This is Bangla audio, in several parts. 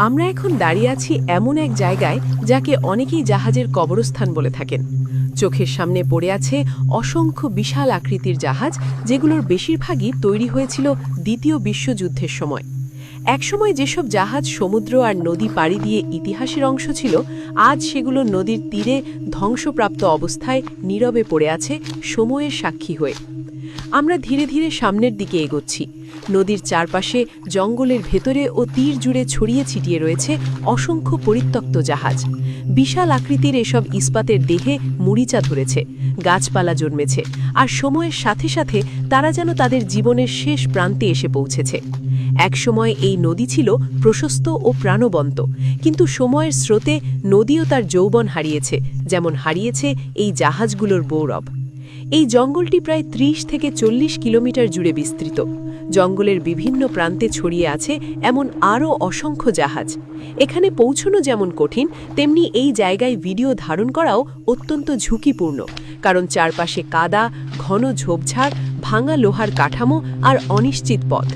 আমরা এখন দাঁড়িয়ে আছি এমন এক জায়গায় যাকে অনেকেই জাহাজের কবরস্থান বলে থাকেন। চোখের সামনে পড়ে আছে অসংখ্য বিশাল আকৃতির জাহাজ, যেগুলোর বেশিরভাগই তৈরি হয়েছিল দ্বিতীয় বিশ্বযুদ্ধের সময়। একসময় যেসব জাহাজ সমুদ্র আর নদী পাড়ি দিয়ে ইতিহাসের অংশ ছিল, আজ সেগুলো নদীর তীরে ধ্বংসপ্রাপ্ত অবস্থায় নীরবে পড়ে আছে সময়ের সাক্ষী হয়ে। আমরা ধীরে ধীরে সামনের দিকে এগোচ্ছি। নদীর চারপাশে জঙ্গলের ভেতরে ও তীর জুড়ে ছড়িয়ে ছিটিয়ে রয়েছে অসংখ্য পরিত্যক্ত জাহাজ। বিশাল আকৃতির এসব ইস্পাতের দেহে মুড়িচা ধরেছে, গাছপালা জন্মেছে, আর সময়ের সাথে সাথে তারা যেন তাদের জীবনের শেষ প্রান্তে এসে পৌঁছেছে। একসময় এই নদী ছিল প্রশস্ত ও প্রাণবন্ত, কিন্তু সময়ের স্রোতে নদীও তার যৌবন হারিয়েছে, যেমন হারিয়েছে এই জাহাজগুলোর গৌরব। এই জঙ্গলটি প্রায় ৩০ থেকে চল্লিশ কিলোমিটার জুড়ে বিস্তৃত। জঙ্গলের বিভিন্ন প্রান্তে ছড়িয়ে আছে এমন আরও অসংখ্য জাহাজ। এখানে পৌঁছনো যেমন কঠিন, তেমনি এই জায়গায় ভিডিও ধারণ করাও অত্যন্ত ঝুঁকিপূর্ণ, কারণ চারপাশে কাদা, ঘন ঝোপঝাড়, ভাঙা লোহার কাঠামো আর অনিশ্চিত পথ।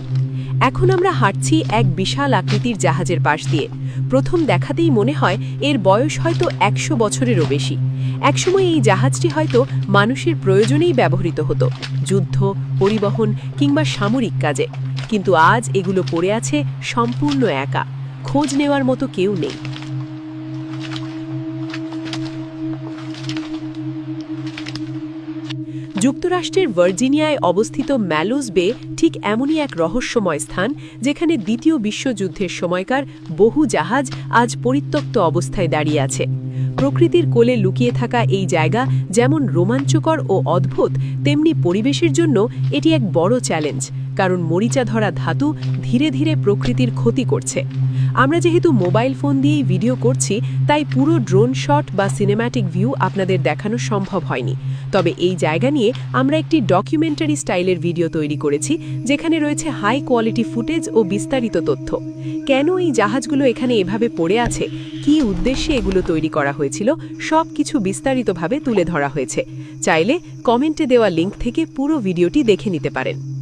এখন আমরা হাঁটছি এক বিশাল আকৃতির জাহাজের পাশ দিয়ে। প্রথম দেখাতেই মনে হয় এর বয়স হয়তো একশো বছরেরও বেশি। একসময় এই জাহাজটি হয়তো মানুষের প্রয়োজনেই ব্যবহৃত হতো, যুদ্ধ, পরিবহন কিংবা সামরিক কাজে। কিন্তু আজ এগুলো পড়ে আছে সম্পূর্ণ একা। খোঁজ নেওয়ার মতো কেউ নেই। যুক্তরাষ্ট্রের ভার্জিনিয়ায় অবস্থিত ম্যালোস বে ঠিক এমনই এক রহস্যময় স্থান, যেখানে দ্বিতীয় বিশ্বযুদ্ধের সময়কার বহু জাহাজ আজ পরিত্যক্ত অবস্থায় দাঁড়িয়ে আছে। প্রকৃতির কোলে লুকিয়ে থাকা এই জায়গা যেমন রোমাঞ্চকর ও অদ্ভুত, তেমনি পরিবেশের জন্য এটি এক বড় চ্যালেঞ্জ, কারণ মরিচা ধরা ধাতু ধীরে ধীরে প্রকৃতির ক্ষতি করছে। আমরা যেহেতু মোবাইল ফোন দিয়েই ভিডিও করছি, তাই পুরো ড্রোন শট বা সিনেম্যাটিক ভিউ আপনাদের দেখানো সম্ভব হয়নি। তবে এই জায়গা নিয়ে আমরা একটি ডকুমেন্টারি স্টাইলের ভিডিও তৈরি করেছি, যেখানে রয়েছে হাই কোয়ালিটি ফুটেজ ও বিস্তারিত তথ্য। কেন এই জাহাজগুলো এখানে এভাবে পড়ে আছে, কী উদ্দেশ্যে এগুলো তৈরি করা হয়েছিল সব কিছু বিস্তারিতভাবে তুলে ধরা হয়েছে। চাইলে কমেন্টে দেওয়া লিঙ্ক থেকে পুরো ভিডিওটি দেখে নিতে পারেন।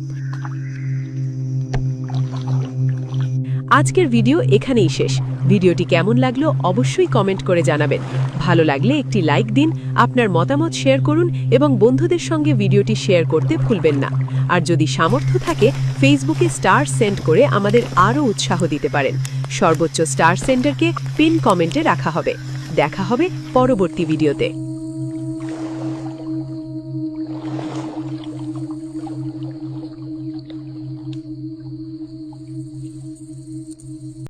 আজকের ভিডিও এখানেই শেষ। ভিডিওটি কেমন লাগল অবশ্যই কমেন্ট করে জানাবেন। ভালো লাগলে একটি লাইক দিন, আপনার মতামত শেয়ার করুন এবং বন্ধুদের সঙ্গে ভিডিওটি শেয়ার করতে ভুলবেন না। আর যদি সামর্থ্য থাকে, ফেসবুকে স্টার সেন্ড করে আমাদের আরও উৎসাহ দিতে পারেন। সর্বোচ্চ স্টার সেন্টারকে পিন কমেন্টে রাখা হবে। দেখা হবে পরবর্তী ভিডিওতে।